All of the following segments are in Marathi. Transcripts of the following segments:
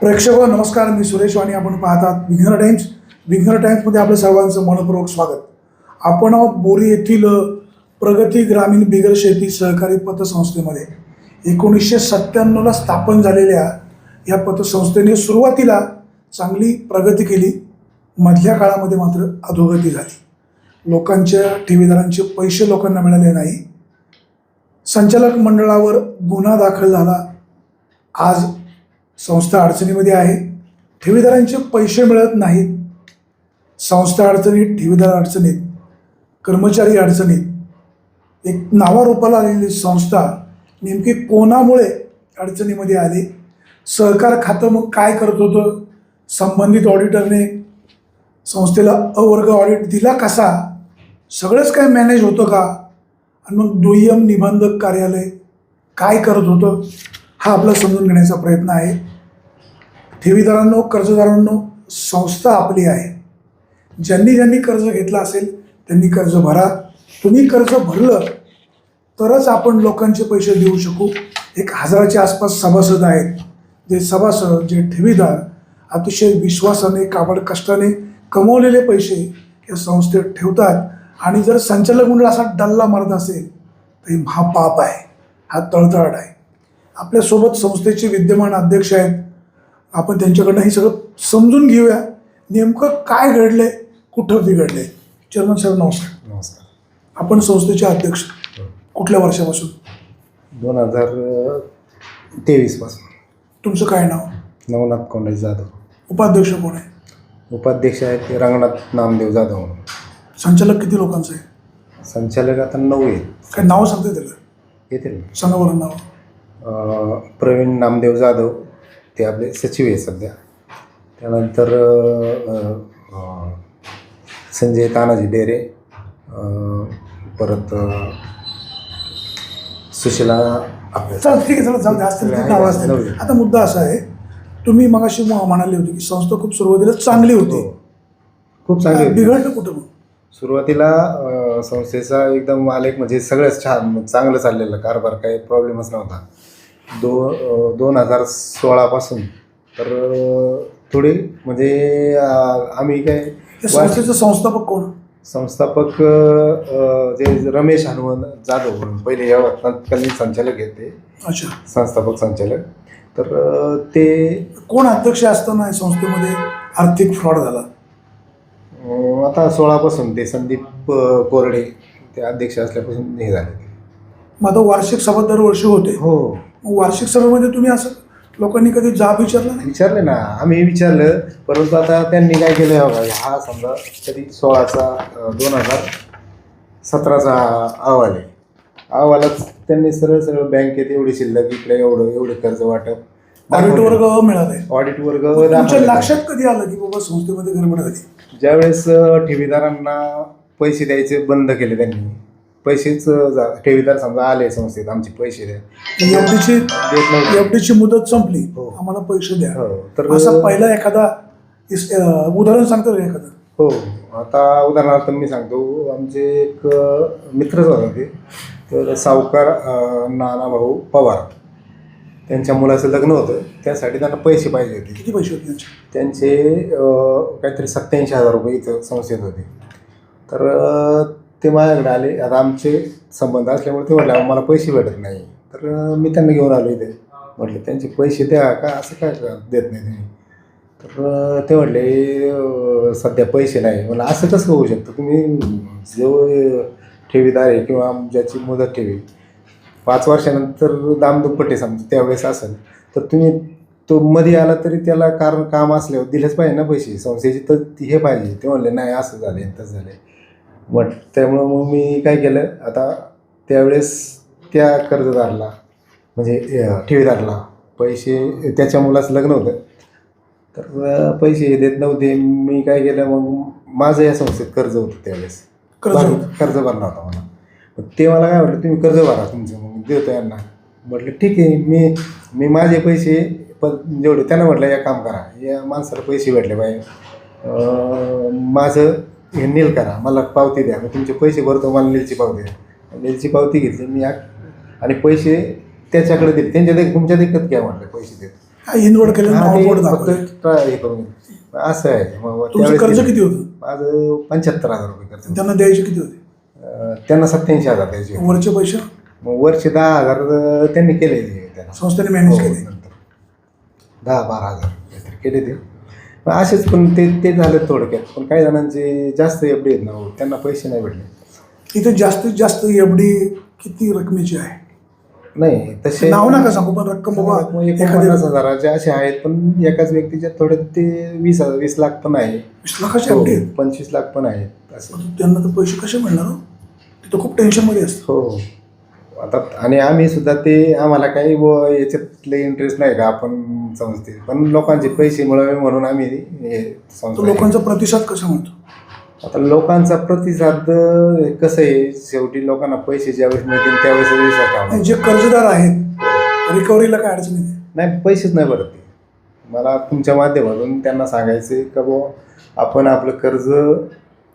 प्रेक्षक हो, नमस्कार मी सुरेश वाणी आपण पाहतात विघ्नर टाइम्स. विघ्नर टाइम्समध्ये आपलं सर्वांचं मनपूर्वक स्वागत. आपण आहोत बोरी येथील प्रगती ग्रामीण बिगर शेती सहकारी पतसंस्थेमध्ये. एकोणीसशे सत्त्याण्णवला स्थापन झालेल्या या पतसंस्थेने सुरुवातीला चांगली प्रगती केली. मधल्या काळामध्ये मात्र अधोगती झाली. लोकांच्या ठेवीदारांचे पैसे लोकांना मिळाले नाही. संचालक मंडळावर गुन्हा दाखल झाला. आज संस्था अडचणीमध्ये आहे. ठेवीदारांचे पैसे मिळत नाहीत. संस्था अडचणीत ठेवीदार अडचणीत कर्मचारी अडचणीत. एक नावारूपाला आलेली संस्था नेमकी कोणामुळे अडचणीमध्ये आली? सहकार खातं मग काय करत होतं? संबंधित ऑडिटरने संस्थेला अवर्ग ऑडिट दिला कसा? सगळंच काय मॅनेज होतं का? आणि मग दुय्यम निबंधक कार्यालय काय करत होतं? हा आपला समजून घेण्याचा प्रयत्न आहे. ठेवीदारांनो कर्जदारांनो संस्था आपली आहे. ज्यांनी ज्यांनी कर्ज घेतलं असेल त्यांनी कर्ज भरा. तुम्ही कर्ज भरलं तरच आपण लोकांचे पैसे देऊ शकू. एक हजाराच्या आसपास सभासद आहेत. जे सभासद जे ठेवीदार अतिशय विश्वासाने काबड कष्टाने कमवलेले पैसे या संस्थेत ठेवतात. आणि जर संचालक मंडळ असा डल्ला मारत असेल तर हे महापाप आहे. हा तळतळाट आहे. आपल्यासोबत संस्थेचे विद्यमान अध्यक्ष आहेत. आपण त्यांच्याकडनं हे सगळं समजून घेऊया. नेमकं काय घडलंय? कुठं बिघडलंय? चेअरमन साहेब नमस्कार. नमस्कार. आपण संस्थेचे अध्यक्ष कुठल्या वर्षापासून? दोन हजार तेवीसपासून तुमचं काय नाव? नवनाथ कोंडाई जाधव. उपाध्यक्ष कोण आहे? उपाध्यक्ष आहेत ते रंगनाथ नामदेव जाधव म्हणून. संचालक किती लोकांचं आहे? संचालक आता नऊ आहेत. काय नाव सांगते त्याला येतील. सांगा बरं नाव. प्रवीण नामदेव जाधव ते आपले सचिव आहे सध्या. त्यानंतर संजय तानाजी डेरे परत सुशिला आपल्या चल ठीक आहे चला जाऊ दे असतील ती नावं असतील. आता मुद्दा असा आहे तुम्ही मगाशी म्हणाली होती की संस्था खूप सुरुवातीला चांगली होती. हो. खूप चांगली होती. बिघडलं कुठं मग? सुरुवातीला अ, संस्थेचा एकदम आलेख म्हणजे सगळंच छान चांगलं चाललेलं कारभार काही प्रॉब्लेमच नव्हता. दो दोन हजार सोळापासून. तर थोडी म्हणजे आम्ही काय संस्थेचं संस्थापक कोण? संस्थापक जे रमेश हनुमान जाधव म्हणून पहिले या तत्कालीन संचालक आहेत ते. अच्छा. संस्थापक संचालक. तर ते कोण अध्यक्ष असताना संस्थेमध्ये आर्थिक फ्रॉड झाला? आता सोळापासून ते संदीप कोरडे ते अध्यक्ष असल्यापासून हे झाले. मग आता वार्षिक सभा दरवर्षी होते. हो. वार्षिक सभेमध्ये तुम्ही असं लोकांनी कधी जाब विचारला नाही? विचारले ना. आम्ही विचारलं. परंतु आता त्यांनी काय केलं बघा हा समजा कधी सोळाचा दोन हजार सतराचा अहवाल आहे. अहवालात त्यांनी सरळ सरळ बँकेत एवढी शिल्लक इकडे एवढं एवढे कर्ज वाटप. ऑडिट वर्ग अ मिळालाय ऑडिट वर्ग तुमच्या. लक्षात कधी आलं की बाबा संस्थेमध्ये गडबड झाली? ज्यावेळेस ठेवीदारांना पैसे द्यायचे बंद केले त्यांनी पैसेच ठेवीदार समजा आले संस्थेत आमचे पैसे द्या. एफडीची देत नव्हते. एफडीची मुदत संपली. हो. आम्हाला पैसे द्या. हो तर असा पहिला एखादा इस- अं, उदाहरण सांगतो का एखादं? हो आता उदाहरणार्थ मी सांगतो. आमचे एक अ, मित्रच होते. ते तर सावकार अ, नानाभाऊ पवार. त्यांच्या मुलाचं लग्न होतं. त्यासाठी त्यांना पैसे पाहिजे होते. किती पैसे होते त्यांचे? त्यांचे अ, काहीतरी सत्याऐंशी हजार रुपये इथं संस्थेत होते. तर अ, ते माझ्याकडे आले. आता आमचे संबंध असल्यामुळे ते म्हटले मला पैसे भेटत नाही. तर मी त्यांना घेऊन आलो इथे. म्हटलं त्यांचे पैसे द्या का? असं काय देत नाही तुम्ही? तर ते म्हटले सध्या पैसे नाही. मला असं कसं होऊ शकतं? तुम्ही जो ठेवीदार आहे किंवा ज्याची मुदत ठेवी पाच वर्षानंतर दाम दुप्पटे समजा त्यावेळेस असेल तर तुम्ही तो मध्ये आला तरी त्याला कारण काम असल्यावर दिलेच पाहिजे ना पैसे. संस्थेचे तर हे पाहिजे. ते म्हणले नाही असं झाले तसं झाले मग त्यामुळं मग मी काय केलं आता त्यावेळेस त्या कर्जदारला म्हणजे ठेवीदारला पैसे त्याच्या मुलाचं लग्न होतं. तर पैसे देत नव्हते. मी काय केलं मग माझं या संस्थेत कर्ज होतं त्यावेळेस. कर्ज. कर्ज भरला होता मला मग ते मला काय म्हटलं तुम्ही कर्ज भरा तुमचं मग देतो यांना. म्हटलं ठीक आहे मी मी माझे पैसे पण जेवढे त्यांना म्हटलं या काम करा या माणसाला पैसे भेटले पाहिजे. माझं हे नील करा. मला पावती द्या. मी तुमचे पैसे भरतो मला नीलची पावती द्या. नीलची पावती घेतली मी आणि पैसे त्याच्याकडे दिले. त्यांच्या तुमच्या देखत घ्या म्हटलं पैसे देत. काय इनवर्ड केलं हा, हे करून असं आहे. मग त्यावेळेस कर्ज किती होतं? माझं पंच्याहत्तर हजार रुपये कर्ज. त्यांना द्यायचे किती होते? त्यांना सत्याऐंशी हजार द्यायचे. वरचे पैसे? मग वर्षे दहा हजार त्यांनी केले ते. त्यांना संस्थेने मॅनेज हो, केले. नंतर. दहा बारा हजार केले ते. पण असेच पण ते ते झालं थोडक्यात. पण काही जणांचे जास्त एफडी आहेत ना हो, त्यांना पैसे नाही भेटले. इथे जास्तीत जास्त एफडी किती रकमेची आहे? नाही तसे नाव नका सांगू पण रक्कम बाबा मग एखादी एकोणपन्नास हजाराचे असे आहेत पण एकाच व्यक्तीच्या थोडे ते वीस हजार वीस लाख पण आहे. वीस लाखाची हो, एफडी आहे पंचवीस लाख पण आहेत असं. त्यांना तर पैसे कसे मिळणार हो? तिथं खूप टेन्शनमध्ये असतं. हो. आता आणि आम्ही सुद्धा ते आम्हाला काही व याच्यातले इंटरेस्ट नाही का आपण संस्थेत पण लोकांचे पैसे मिळावे म्हणून आम्ही हे तो संस्था लोकांचा प्रतिसाद कसा म्हणतो? आता लोकांचा प्रतिसाद अं, कसं आहे? शेवटी लोकांना पैसे ज्यावेळेस मिळतील त्यावेळेस विश्वास. आणि जे कर्जदार आहेत रिकव्हरीला काय अडचण येते? नाही पैसेच नाही भरत ते. मला तुमच्या माध्यमातून त्यांना सांगायचे का बुवा आपण आपलं कर्ज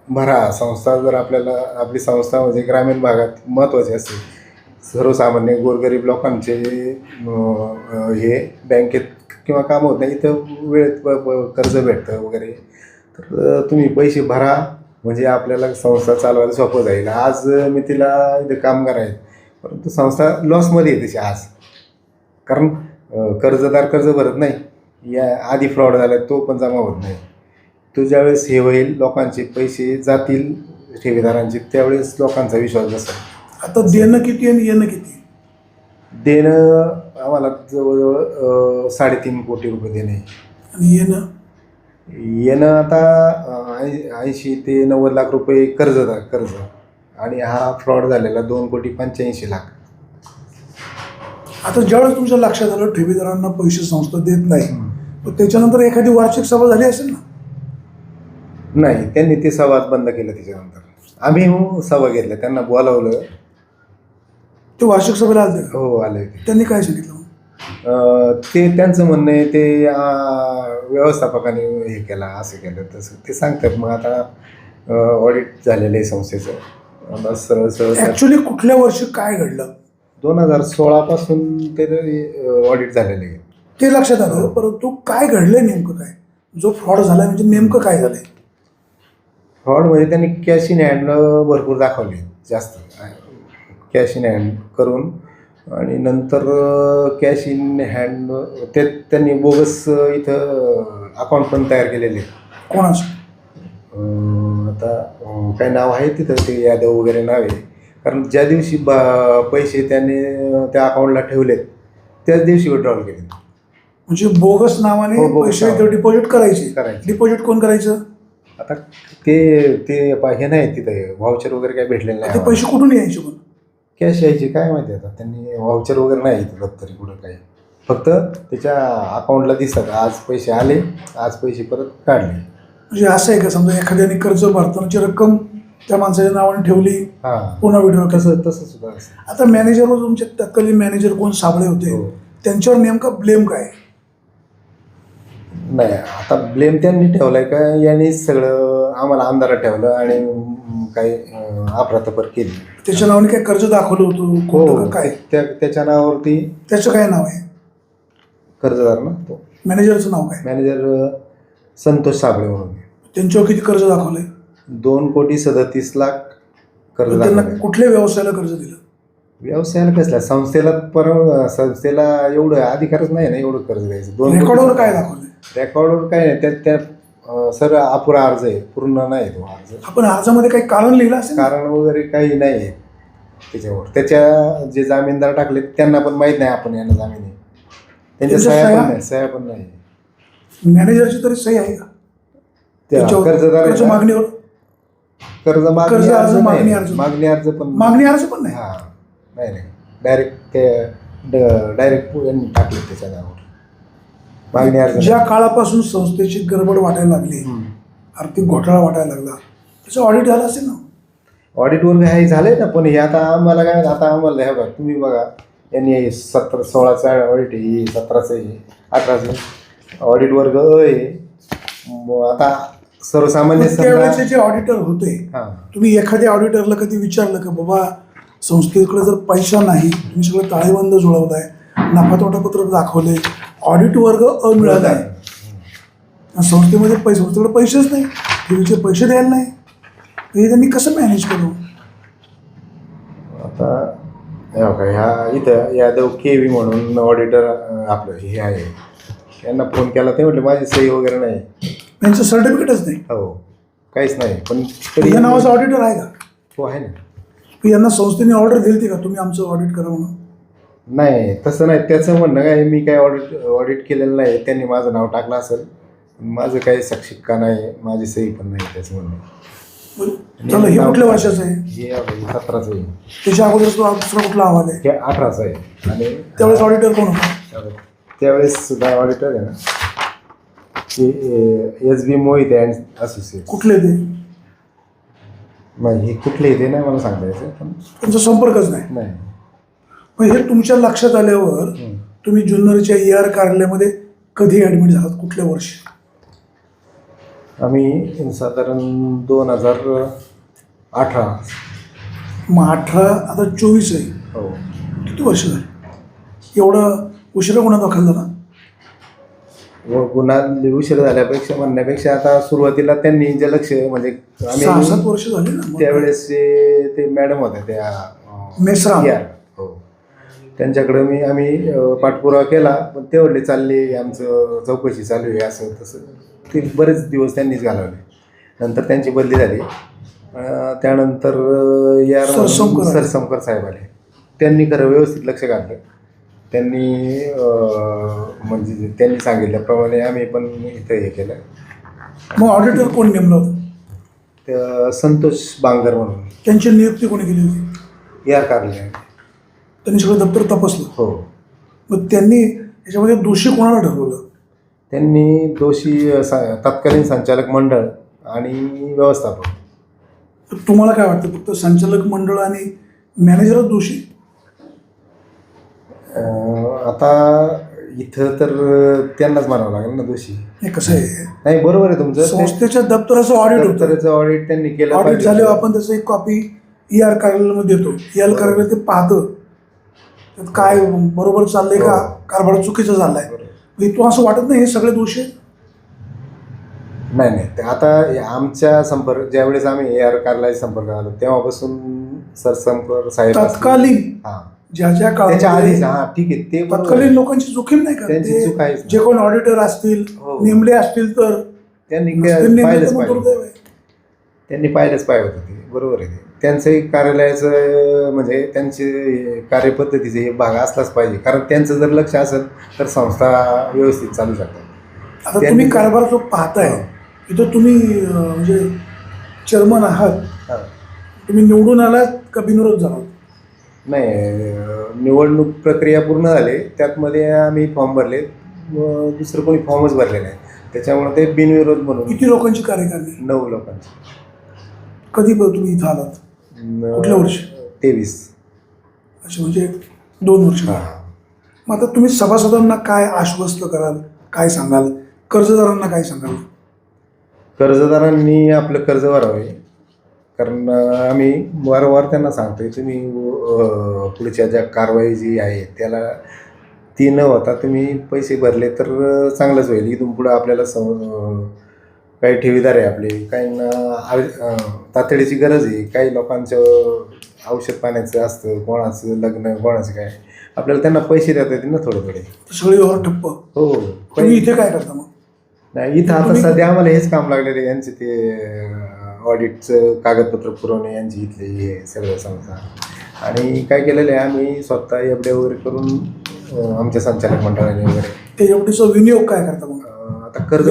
भरा. संस्था जर आपल्याला आपली संस्था म्हणजे ग्रामीण भागात महत्त्वाची असते सर्वसामान्य गोरगरीब लोकांचे हे बँकेत किंवा काम होत नाही इथं वेळेत कर्ज भेटतं वगैरे. तर तुम्ही पैसे भरा म्हणजे आपल्याला संस्था चालवायला सोपं जाईल. आज मी तिला इथं कामगार आहेत परंतु संस्था लॉसमध्ये आहे तशी आज. कारण कर्जदार कर्ज भरत नाही. या आधी फ्रॉड झाला तो पण जमा होत नाही. तो ज्यावेळेस हे होईल लोकांचे पैसे जातील ठेवीदारांचे त्यावेळेस लोकांचा विश्वास बसेल. आता देणं किती आणि येणं किती? देणं आम्हाला जवळजवळ अं, साडेतीन कोटी रुपये देणे. आणि येणं? येणं आता ऐंशी ते नव्वद लाख रुपये कर्ज कर्ज. आणि हा फ्रॉड झालेला दोन कोटी पंच्याऐंशी लाख. आता ज्यावेळेस तुमच्या लक्षात आलं ठेवीदारांना पैसे संस्था देत नाही तर त्याच्यानंतर एखादी वार्षिक सभा झाली असेल ना? नाही त्यांनी ते संवाद बंद केलं त्याच्यानंतर. आम्ही हो सभा घेतल्या त्यांना बोलावलं. ते वार्षिक सभेला आले हो आले. त्यांनी काय सांगितलं? अं, ते त्यांचं म्हणणं आहे ते अं, व्यवस्थापकाने हे केला असं केलं तसं. ते सांगतात मग आता ऑडिट झालेलं आहे संस्थेचं. आता सरळ सरळ ऍक्च्युली कुठल्या वर्षी काय घडलं? दोन हजार सोळापासून ते ऑडिट झालेलं आहे. ते लक्षात आलं परंतु काय घडलंय नेमकं काय? जो फ्रॉड झालाय म्हणजे नेमकं काय झालंय? फ्रॉडमध्ये त्यांनी कॅश इन हँड भरपूर दाखवले जास्त. कॅश इन हँड करून आणि नंतर कॅश इन हँड ते त्यांनी बोगस इथं अकाउंट पण तयार केलेले कोणाचं? आता काय नाव आहे तिथं ते यादव वगैरे नाव आहे. कारण ज्या दिवशी बा पैसे त्याने त्या अकाउंटला ठेवलेत त्याच दिवशी विड्रॉल केले म्हणजे बोगस नावाने हो, पैसे. डिपॉझिट करायचे. करायचे. डिपॉझिट कोण करायचं? आता ते ते हे नाही तिथं व्हाउचर वगैरे काय भेटलेलं नाही पैसे कुठून यायचे पण कॅश यायची काय माहिती आता? त्यांनी व्हाउचर वगैरे नाही इथं दप्तरी कुठं काही. फक्त त्याच्या अकाउंटला दिसतात. आज पैसे आले आज पैसे परत काढले. म्हणजे असं आहे का? समजा एखाद्याने कर्ज भरतानाची रक्कम त्या माणसाच्या नावाने ठेवली हां. पुन्हा विड्रॉ कसं तसं तसं सुद्धा असतं. आता मॅनेजरवर तुमचे तत्कालीन मॅनेजर कोण साबळे होते? हो. त्यांच्यावर नेमका ब्लेम काय? नाही आता ब्लेम त्यांनी ठेवलाय का? यांनी सगळं आम्हाला आमदारात ठेवलं आणि काही अं, अफरातफर केली. त्याच्या नावाने काय कर्ज दाखवलं होतं का काय? त्या त्याच्या नावावरती त्याचं काय नाव आहे? कर्जदार ना तो. मॅनेजरचं नाव काय? मॅनेजर संतोष साबळे म्हणून. त्यांच्यावर किती कर्ज दाखवलंय? दोन कोटी सदतीस लाख कर्ज त्यांना दाखवले. कुठल्या व्यवसायाला कर्ज दिलं? व्यवसायाला कसला? संस्थेला पर संस्थेला एवढं अधिकारच नाही ना एवढं कर्ज द्यायचं. दोन रेकॉर्डवर काय दाखवलंय? रेकॉर्डवर काय नाही. त्या सर अपुरा अर्ज आहे. पूर्ण नाही तो अर्ज. आपण अर्जामध्ये काही कारण लिहिलं असेल? ना? कारण वगैरे काही नाही आहे त्याच्यावर. त्याच्या जे जामीनदार टाकले त्यांना पण माहीत नाही आपण यांना जामीन आहे. त्यांच्या त्यांच्या सह्या सह्या? पण नाही सह्या पण नाही मॅनेजरची तरी सही आहे का? त्या त्याच्यावर कर्जदार कर्ज मागणीवर? कर्ज मागणी कर्ज अर्ज, अर्ज मागणी नाही अर्ज. मागणी अर्ज पण मागणी अर्ज पण नाही? हा नाही नाही. डायरेक्ट ते डायरेक्ट यांनी टाकले त्याच्या नावावर. मागणी ज्या काळापासून संस्थेची गडबड वाटायला लागली. आर्थिक घोटाळा वाटायला लागला त्याचं ऑडिट झालं असेल ना? ऑडिट वगैरे हे झालंय ना पण हे आता आम्हाला काय आता आम्हाला हे बघा तुम्ही बघा यांनी हे सतरा सोळाचं ऑडिट आहे हे सतराचं आहे अठराचं. ऑडिट वर्ग अ आहे. आता सर्वसामान्य त्यावेळेचे जे ऑडिटर होते तुम्ही एखाद्या ऑडिटरला कधी विचारलं का बाबा संस्थेकडे जर पैसा नाही तुम्ही सगळं ताळेबंद जुळवलाय नफा तोटा पत्रक दाखवले ऑडिट वर्ग अ मिळाला आहे संस्थेमध्ये पैसे संस्थेकडे पैसेच नाही. ठेवीचे पैसे द्यायला नाही. हे त्यांनी कसं मॅनेज करू आता ह्या इथं यादव के व्ही म्हणून ऑडिटर आपलं हे आहे. यांना फोन केला ते म्हटले माझी सही वगैरे नाही. त्यांचं सर्टिफिकेटच नाही. हो. काहीच नाही. पण या नावाचा ऑडिटर आहे का? हो आहे ना. यांना संस्थेने ऑर्डर दिली का? तुम्ही आमचं ऑडिट करा म्हणून. नाही तसं नाही. त्याचं म्हणणं काय मी काय ऑडिट ऑडिट केलेलं नाही. त्यांनी माझं नाव टाकलं असेल. माझं काही साक्षिका नाही माझी सही पण नाही त्याचं म्हणणं. चला हे कुठल्या वर्षाचं आहे? हे सतराचं आहे. त्याच्या अगोदर तो दुसरा कुठला अहवाल आहे? हे अठराचं आहे. आणि त्यावेळेस ऑडिटर कोण होता? त्यावेळेस सुद्धा ऑडिटर आहे ना. ते S B Mohite and associate कुठले ते? नाही हे कुठले येते नाही मला सांगता यायचं पण त्यांचा संपर्कच नाही. नाही. मग हे तुमच्या लक्षात आल्यावर. तुम्ही जुन्नरच्या ई आर कार्यालयामध्ये कधी ॲडमिट झालात? कुठल्या वर्षी? आम्ही साधारण दोन हजार अठरा. मग अठरा आता चोवीस आहे. हो. किती वर्ष झाली? एवढा उशिरा गुन्हा दाखल झाला? व गुन्हा उशीर झाल्यापेक्षा म्हणण्यापेक्षा आता सुरुवातीला त्यांनी जे लक्ष म्हणजे सहा सात आम्ही वर्ष झाली ना. त्यावेळेस ते मॅडम होत्या त्या अं, मेसराम. या, त्यांच्याकडे मी आम्ही पाठपुरावा केला पण ते वडले चालले आमचं चौकशी चालू आहे असं तसं. ते बरेच दिवस त्यांनीच घालवले. नंतर त्यांची बदली झाली. त्यानंतर आले. सरसंकर साहेब आले. त्यांनी खरं व्यवस्थित लक्ष घातलं. त्यांनी म्हणजे त्यांनी सांगितल्याप्रमाणे आम्ही पण इथं हे केलं. मग ऑडिटर कोण नेमलं होतं? संतोष बांगर म्हणून. त्यांची नियुक्ती कोणी केली होती? या कार्यालय त्यांनी सगळं दप्तर तपासलं. हो. मग त्यांनी याच्यामध्ये दोषी कोणाला ठरवलं? त्यांनी दोषी अ, सा- तत्कालीन संचालक मंडळ आणि व्यवस्थापक. तर तुम्हाला काय वाटतं? फक्त संचालक मंडळ आणि मॅनेजरच दोषी? अ, आता इथं तर त्यांनाच म्हणावं लागेल ना दोषी. हे कसं आहे? नाही बरोबर आहे तुमचं. संस्थेच्या दप्तराचं ऑडिट होतं. दप्तराचं ऑडिट त्यांनी केलं ऑडिट पाहिजे. झाल्यावर आपण त्याचं एक कॉपी ई आर कार्यालयामध्ये देतो. ई आर कार्यालय ते पाहतं. त्यात काय बरोबर चाललंय का हो. कारभार चुकीचा चाललाय. म्हणजे तू असं वाटत नाही हे सगळे दोष आहेत नाही नाही ते आता आमच्या संपर्क ज्यावेळेस आम्ही ए आर कार्यालयात संपर्क आलो तेव्हापासून सरसंपर्क साहेब असतील. तत्कालीन हा ज्या ज्या त्याच्या आधीच काळात हा ठीक आहे ते बरोबर आहे. तत्कालीन लोकांची जोखीम नाही का त्यांची ते चूक आहेच. जे कोण ऑडिटर असतील हो. नेमले असतील तर त्यांनी नुसते काय- नेमले पाहिलंच मग पाहिजे दुर्दैव आहे. त्यांनी पाहिलंच पाहिजे होतं ते बरोबर आहे ते त्यांचंही कार्यालयाचं म्हणजे त्यांचे कार्यपद्धतीचे हे भाग असलाच पाहिजे. कारण त्यांचं जर लक्ष असेल तर संस्था व्यवस्थित चालू शकतात आता तुम्ही कारभार जो पाहताय इथं तुम्ही म्हणजे चेअरमन आहात. तुम्ही निवडून आलात का बिनविरोध झालात नाही निवडणूक प्रक्रिया पूर्ण झाली. त्यातमध्ये आम्ही फॉर्म भरले. दुसरं कोणी फॉर्मच भरले नाही. त्याच्यामुळे ते बिनविरोध म्हणून किती लोकांची कार्यकारिणी? नऊ लोकांचे. कधी तुम्ही इथं आलात? कुठल्या वर्षी? तेवीस. अच्छा म्हणजे दोन वर्ष. मग आता तुम्ही सभासदांना काय आश्वस्त कराल? काय सांगाल? कर्जदारांना काय सांगाल? कर्जदारांनी आपलं कर्ज भरावे कारण आम्ही वारंवार त्यांना सांगतोय तुम्ही पुढच्या ज्या कारवाई जी आहे त्याला ती न होता तुम्ही पैसे भरले तर चांगलंच होईल. इथून पुढं आपल्याला स अं, काही ठेवीदार आहे आपले काहींना तातडीची गरज आहे काही लोकांचं औषध पाण्याचं असतं कोणाचं लग्न कोणाचं काय. आपल्याला त्यांना पैसे देता येतील ना थोडे थोडे. सगळे व्यवहार ठप्प. हो. तुम्ही इथे काय करता मग? नाही इथं आता सध्या आम्हाला हेच काम लागलेलं आहे यांचे ते ऑडिटचं कागदपत्र पुरवणे यांची इथले हे सगळं संस्था. आणि काय केलेलं आहे आम्ही स्वतः एफ वगैरे करून आमच्या संचालक मंडळाने वगैरे. ते एवढीचा विनियोग काय करता मग? आता कर्ज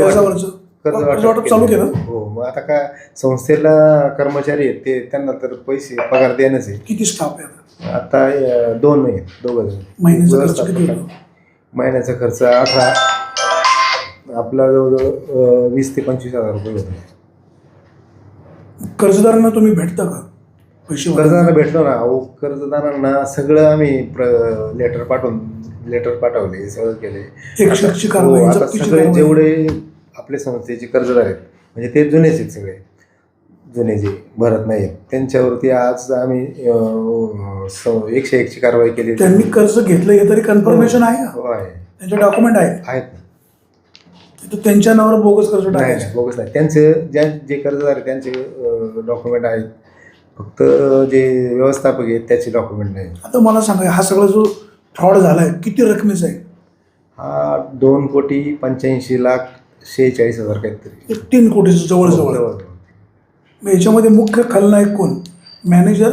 कर्ज वाटप चालू केलं? हो मग आता काय संस्थेला कर्मचारी आहेत ते त्यांना तर पैसे पगार देणंच आहे. किती स्टाफ आहे आता? आता अं, दोन आहेत दोघं जण. महिन्याचा खर्च किती होतो महिन्याचा खर्च अठरा. आपला जवळजवळ अं, वीस ते पंचवीस हजार रुपये होतो. कर्जदारांना तुम्ही भेटता का? पैसे? कर्जदारांना भेटलो ना अहो कर्जदारांना सगळं आम्ही लेटर पाठवून लेटर पाठवले सगळं केले. एकशेची हो, आता सगळे. जेवढे आपल्या संस्थेचे कर्जदार आहेत. म्हणजे ते जुनेच आहेत सगळे. जुने जे भरत नाहीत त्यांच्यावरती आज आम्ही स- एकशे एकची कारवाई केली. त्यांनी कर्ज घेतलं हे तरी कन्फर्मेशन आहे का? हो आहे. त्यांचे डॉक्युमेंट आहेत? आहेत. ना तर त्यांच्या नावावर बोगस कर्ज नाही टाकायचं. नाही बोगस नाही. त्यांचे ज्या जे कर्जदार आहे त्यांचे डॉक्युमेंट आहेत. फक्त जे व्यवस्थापक आहेत त्याचे डॉक्युमेंट नाही. आता मला सांगा हा सगळा जो फ्रॉड झाला आहे किती रकमेचा आहे? हा दोन कोटी पंच्याऐंशी लाख शेहेचाळीस हजार काहीतरी. तीन कोटीचं जवळजवळ. आहे. मग याच्यामध्ये मुख्य खलनायक कोण? मॅनेजर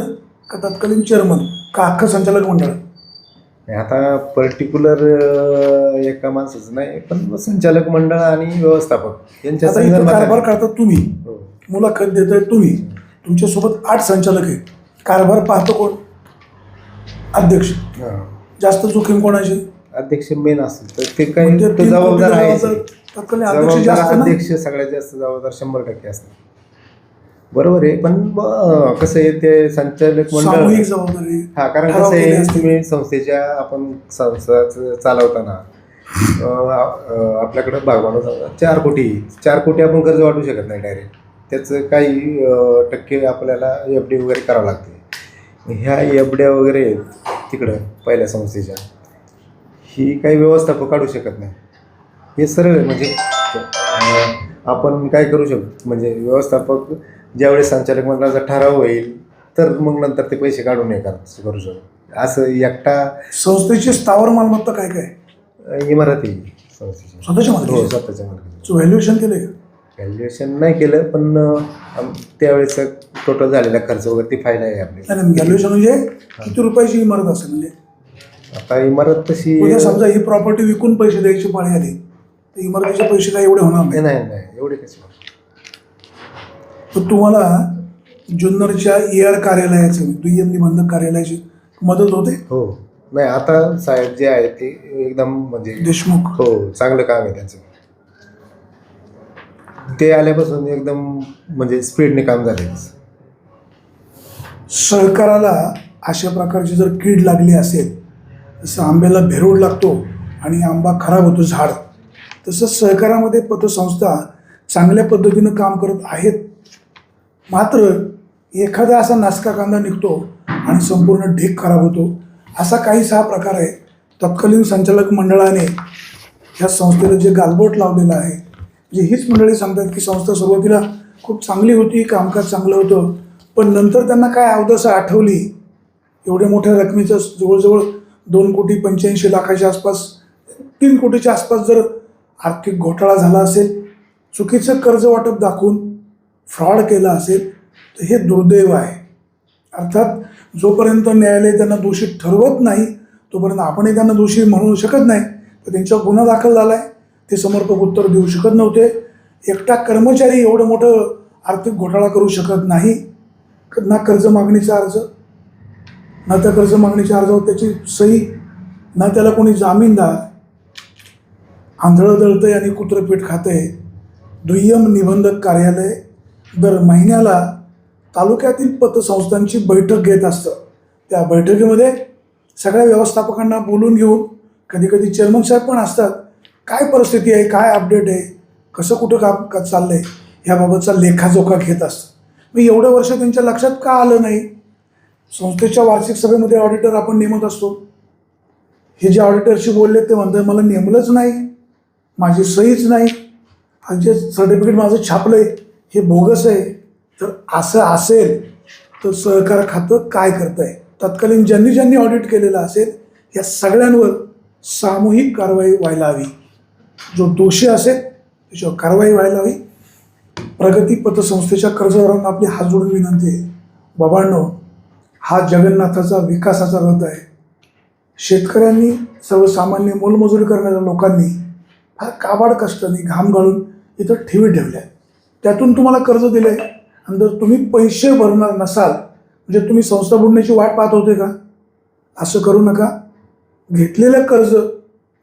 का तत्कालीन चेअरमन? का अख्खं संचालक मंडळ? नाही, आता पर्टिक्युलर एका माणसाचं नाही पण संचालक मंडळ आणि व्यवस्थापक यांच्या आता इथं कारभार करता तुम्ही. हो. मुलाखत देताय तुम्ही. तुमच्यासोबत आठ संचालक आहेत. कारभार पाहतो कोण? अध्यक्ष. हा. जास्त जोखीम कोणाची अध्यक्ष मेन असेल तर ते काही म्हणजे तो तीन जबाबदार आहे तत्कालीन अध्यक्ष जबाबदार ना? अध्यक्ष सगळ्यात जास्त जबाबदार शंभर टक्के असतात बरोबर आहे पण ब- कसं आहे ते संचालक सामूहिक मंडळ जबाबदारी. हा कारण ठराव कसं केले आहे असतील. तुम्ही संस्थेच्या आपण संस्था च- चालवताना अं, अं, आपल्याकडं भागवान चार कोटी चार कोटी आपण कर्ज वाटू शकत नाही डायरेक्ट त्याचं काही अं, टक्के आपल्याला एफ डी वगैरे करावं लागते. ह्या एफ वगैरे आहेत तिकडं पहिल्या संस्थेच्या. ही काही व्यवस्थापक काढू शकत नाही. हे सरळ आहे म्हणजे आपण काय करू शकतो? म्हणजे व्यवस्थापक ज्यावेळेस संचालक मंडळाचा ठराव होईल तर मग नंतर ते पैसे काढून हे कर- करू शकतो असं एकटा संस्थेची स्थावर मालमत्ता काय काय? इमारती. संस्थेची स्वतःच्या हो मालकीची स्वतःच्या मालकीची. व्हॅल्युएशन केले व्हॅल्युएशन नाही केलं पण अं, त्यावेळेस टोटल झालेला खर्च वगैरे ती फाईल आहे आपली. नाही व्हॅल्युएशन म्हणजे किती रुपयाची इमारत असेल म्हणजे? आता इमारत तशी उद्या समजा ही प्रॉपर्टी विकून पैसे द्यायची पाळी आली तर इमारतीचे पैसे काय एवढे होणार नाही. नाही नाही नाही एवढे कसे तर तुम्हाला जुन्नरच्या ए आर कार्यालयाचं दुय्यम निबंधक कार्यालयाची मदत होते? हो. नाही आता साहेब जे आहे ते एकदम म्हणजे देशमुख. हो चांगलं काम आहे त्यांचं. ते आल्यापासून एकदम म्हणजे स्पीडने काम झाले सहकाराला अशा प्रकारची जर कीड लागली असेल जसं आंब्याला भेरूड लागतो आणि आंबा खराब होतो झाड तसं सहकारामध्ये पतसंस्था चांगल्या पद्धतीनं काम करत आहेत. मात्र एखादा असा नासका कांदा निघतो आणि संपूर्ण ढीक खराब होतो असा काहीच हा प्रकार आहे. तत्कालीन संचालक मंडळाने ह्या संस्थेला जे गालबोट लावलेलं आहे जे हीच मंडळी सांगतात की संस्था सुरुवातीला खूप चांगली होती कामकाज चांगलं होतं पण नंतर त्यांना काय अवदसा आठवली एवढ्या मोठ्या रकमेचं जवळजवळ दोन कोटी पंच्याऐंशी लाखाच्या आसपास तीन कोटीच्या आसपास जर आर्थिक घोटाळा झाला असेल चुकीचं कर्ज वाटप दाखवून फ्रॉड केला असेल तर हे दुर्दैव आहे. अर्थात जोपर्यंत न्यायालय त्यांना दोषी ठरवत नाही तोपर्यंत आपणही त्यांना दोषी म्हणू शकत नाही. तर त्यांच्यावर गुन्हा दाखल झाला आहे ते समर्पक उत्तर देऊ शकत नव्हते. एकटा कर्मचारी एवढं मोठं आर्थिक घोटाळा करू शकत नाही. ना कर्ज मागणीचा अर्ज ना त्या कर्ज मागणीच्या अर्जावर त्याची सही ना त्याला कोणी जामीनदार आंधळं दळतंय आणि कुत्रपीठ खातंय दुय्यम निबंधक कार्यालय दर महिन्याला तालुक्यातील पतसंस्थांची बैठक घेत असतं. त्या बैठकीमध्ये सगळ्या व्यवस्थापकांना बोलून घेऊन कधी कधी चेअरमन साहेब पण असतात. काय परिस्थिती आहे? काय अपडेट आहे? कसं कुठं काम का चाललं आहे ह्याबाबतचा लेखाजोखा घेत असतं मी एवढं वर्ष त्यांच्या लक्षात का आलं नाही? संस्थेच्या वार्षिक सभेमध्ये ऑडिटर आपण नेमत असतो. हे जे ऑडिटरशी बोलले ते म्हणतात मला नेमलंच नाही. माझी सहीच नाही. आणि जे सर्टिफिकेट माझं छापलंय हे बोगस आहे. तर असं असेल तर सहकार खातं काय करतं आहे तत्कालीन ज्यांनी ज्यांनी ऑडिट केलेलं असेल या सगळ्यांवर सामूहिक कारवाई व्हायला हवी. जो दोषी असेल त्याच्यावर कारवाई व्हायला हवी. प्रगती पतसंस्थेच्या कर्जदारांना आपली हात जोडून विनंती आहे. बाबांनो हा जगन्नाथाचा विकासाचा रथ आहे. शेतकऱ्यांनी सर्वसामान्य मोलमजुरी करणाऱ्या लोकांनी फार काबाड कष्टाने घाम गाळून इथं ठेवी ठेवल्या. त्यातून तुम्हाला कर्ज दिलं आहे आणि जर तुम्ही पैसे भरणार नसाल म्हणजे तुम्ही संस्था बुडण्याची वाट पाहत होते का? असं करू नका. घेतलेलं कर्ज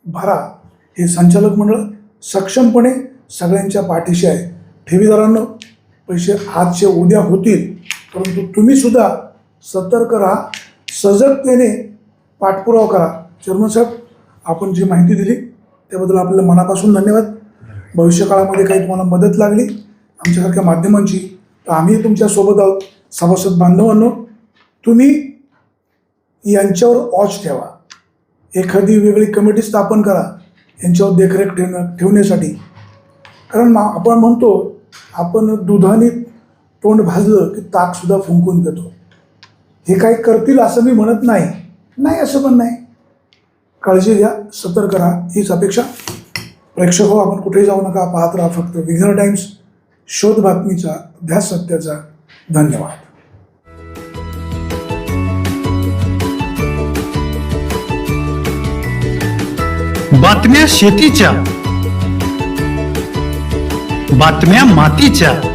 भरा. हे संचालक मंडळ सक्षमपणे सगळ्यांच्या पाठीशी आहे. ठेवीदारांना पैसे आजचे उद्या होतील परंतु तुम्हीसुद्धा सतर्क राहा सजगतेने पाठपुरावा करा. चेअरमन साहेब आपण जी माहिती दिली त्याबद्दल आपल्याला मनापासून धन्यवाद. भविष्यकाळामध्ये काही तुम्हाला मदत लागली आमच्यासारख्या माध्यमांची तर आम्ही तुमच्यासोबत आहोत. सभासद बांधवांनो तुम्ही यांच्यावर वॉच ठेवा. एखादी वेगळी कमिटी स्थापन करा यांच्यावर देखरेख ठेवणं ठेवण्यासाठी. कारण मा आपण म्हणतो आपण दुधाने तोंड भाजलं की ताकसुद्धा फुंकून देतो. हे काही करतील असं मी म्हणत नाही. नाही असं पण नाही. काळजी घ्या सतर्क राहा हीच अपेक्षा. प्रेक्षक हो आपण कुठेही जाऊ नका पाहत राहा फक्त विघ्न टाइम्स. शोध बातमीचा ध्यास सत्याचा. धन्यवाद. बातम्या शेतीच्या. बातम्या मातीच्या.